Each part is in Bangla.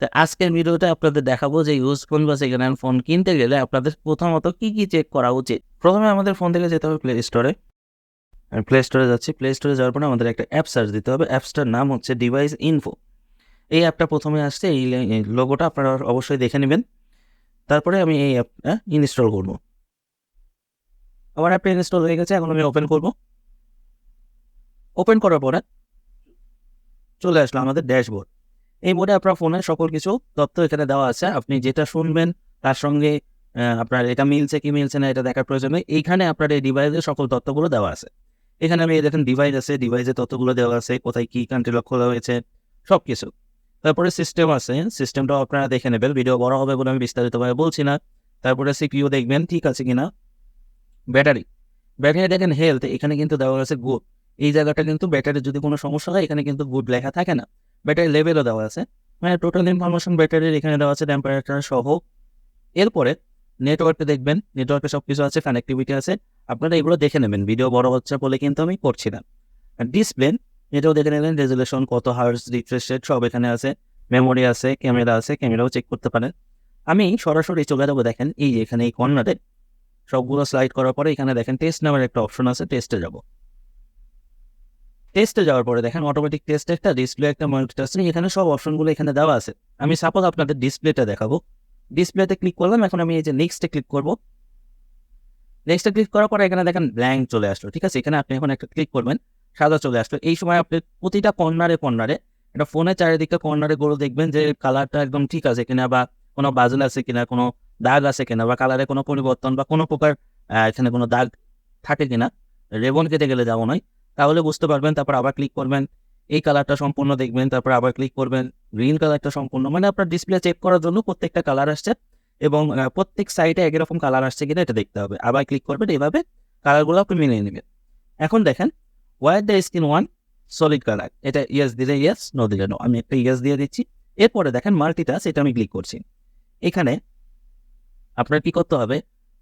তো আজকের ভিডিওতে আপনাদের দেখাবো যে ইউজ ফোন বা সেকেন্ড হ্যান্ড ফোন কিনতে গেলে আপনাদের প্রথমত কি কি চেক করা উচিত? প্রথমে আমাদের ফোন থেকে যেতে হবে প্লে স্টোরে প্লে স্টোরে যাচ্ছি। প্লে স্টোরে যাওয়ার পরে আমাদের একটা অ্যাপ সার্চ দিতে হবে। অ্যাপসটার নাম হচ্ছে ডিভাইস ইনফো এই অ্যাপটা প্রথমে আসছে। এই লোগোটা আপনারা অবশ্যই দেখে নেবেন। তারপরে আমি এই অ্যাপটা ইনস্টল করব। আমার অ্যাপটা ইনস্টল হয়ে গেছে। এখন আমি ওপেন করব। ওপেন করার পরে চলে আসলো আমাদের ড্যাশবোর্ড এই বোর্ডে আপনার ফোনের সকল কিছু তথ্য এখানে দেওয়া আছে। আপনি যেটা শুনবেন তার সঙ্গে আপনার এটা মিলছে কি মিলছে না এটা দেখার প্রয়োজন নেই। এইখানে আপনার এই ডিভাইসের সকল তথ্যগুলো দেওয়া আছে। এখানে আমি দেখেন ডিভাইস আছে ডিভাইসের তথ্যগুলো দেওয়া আছে কোথায় কি কান্ট্রি লক খোলা হয়েছে সব কিছু তারপরে সিস্টেম আছে সিস্টেমটাও আপনারা দেখে নেবেন। ভিডিও বড় হবে বলে আমি বিস্তারিতভাবে বলছি না। তারপরে সিপিইউ দেখবেন ঠিক আছে কিনা। ব্যাটারি। ব্যাটারি দেখেন হেলথ এখানে কিন্তু দেওয়া আছে গুড এই জায়গাটা কিন্তু ব্যাটারির যদি কোনো সমস্যা হয় এখানে কিন্তু গুড লেখা থাকে না। ব্যাটারি লেভেলও দেওয়া আছে। মানে টোটাল ইনফরমেশন ব্যাটারির এখানে দেওয়া আছে টেম্পারেচার সহ। এরপরে নেটওয়ার্কে দেখবেন নেটওয়ার্কে সব কিছু আছে কানেক্টিভিটি আছে। আপনারা এগুলো দেখে নেবেন। ভিডিও বড় হচ্ছে বলে কিন্তু আমি করছি না। ডিসপ্লে এটাও দেখে নেবেন রেজুলেশন কত হার্স রিফ্রেশ রেট সব এখানে আছে। মেমোরি আছে ক্যামেরা আছে ক্যামেরাও চেক করতে পারেন। আমি সরাসরি চলে যাব, দেখেন, এই এখানে এই কর্নারে সবগুলো স্লাইড করার পরে এখানে দেখেন টেস্ট নামের একটা অপশন আছে টেস্টে যাব। টেস্টে যাওয়ার পরে দেখেন অটোমেটিক টেস্ট একটা ডিসপ্লে একটা মাল্টিটাস্কিং এখানে সব অপশনগুলো এখানে দেওয়া আছে। আমি সাপোজ আপনাদের ডিসপ্লেটা দেখাবো। ডিসপ্লেতে ক্লিক করলাম, এখন আমি এই যে নেক্সটে ক্লিক করব। নেক্সটে ক্লিক করার পরে এখানে দেখেন ব্ল্যাঙ্ক চলে আসলো, ঠিক আছে? এখানে আপনি এখন একটা ক্লিক করবেন, সাদা চলে আসলো। এই সময় আপনি প্রতিটা কর্নারে কর্নারে এটা ফোনের চারিদিকে কর্নারে গুলো দেখবেন যে কালারটা একদম ঠিক আছে কিনা, বা কোনো বাজল আছে কিনা, কোনো দাগ আছে কিনা, বা কালারে কোনো পরিবর্তন বা কোনো প্রকার এখানে কোনো দাগ থাকে কিনা। রেবন কেটে গেলে যাব নয়। তাহলে বুঝতে পারবেন, তারপর আবার ক্লিক করবেন, এই কালারটা সম্পূর্ণ দেখবেন, তারপর আবার ক্লিক করবেন গ্রিন কালারটা সম্পূর্ণ মানে আপনার ডিসপ্লে চেক করার জন্য প্রত্যেকটা কালার আসছে এবং প্রত্যেক সাইডে একই রকম কালার আসছে কিনা এটা দেখতে হবে। আবার ক্লিক করবেন এইভাবে কালারগুলো আপনি মিলিয়ে নেবেন। এখন দেখেন war the screen one solid colour এটা ইয়েস দিলে ইয়েস নো দিলে নো আমি একটা ইয়েস দিয়ে দিচ্ছি। এরপরে দেখেন মাল্টিটাস এটা আমি ক্লিক করছি। এখানে আপনার কি করতে হবে?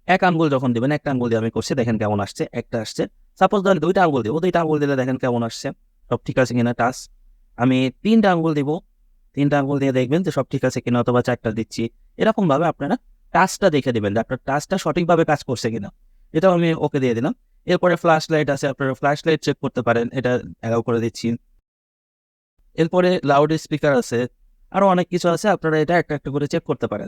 এক আঙ্গুল যখন দেবেন, একটা আঙ্গুল দিয়ে আমি করছি, দেখেন কেমন আসছে, একটা আসছে। সাপোজ ধরেন দুইটা আঙ্গুল দেবো, দুইটা আঙ্গুল দিলে দেখেন কেমন আসছে, সব ঠিক আছে কিনা টাচ? আমি তিনটা আঙ্গুল দিব, তিনটা আঙ্গুল দিয়ে দেখবেন যে সব ঠিক আছে কিনা অথবা চারটা দিচ্ছি। এরকম ভাবে আপনারা টাচটা দেখে দেবেন যে আপনার টাচটা সঠিকভাবে কাজ করছে কিনা। এটাও আমি ওকে দিয়ে দিলাম। এরপরে ফ্ল্যাশ লাইট আছে, আপনারা ফ্ল্যাশ লাইট চেক করতে পারেন, এটা অ্যালাউ করে দিচ্ছি। এরপরে লাউড স্পিকার আছে, আরও অনেক কিছু আছে, আপনারা এটা একটা একটা করে চেক করতে পারেন।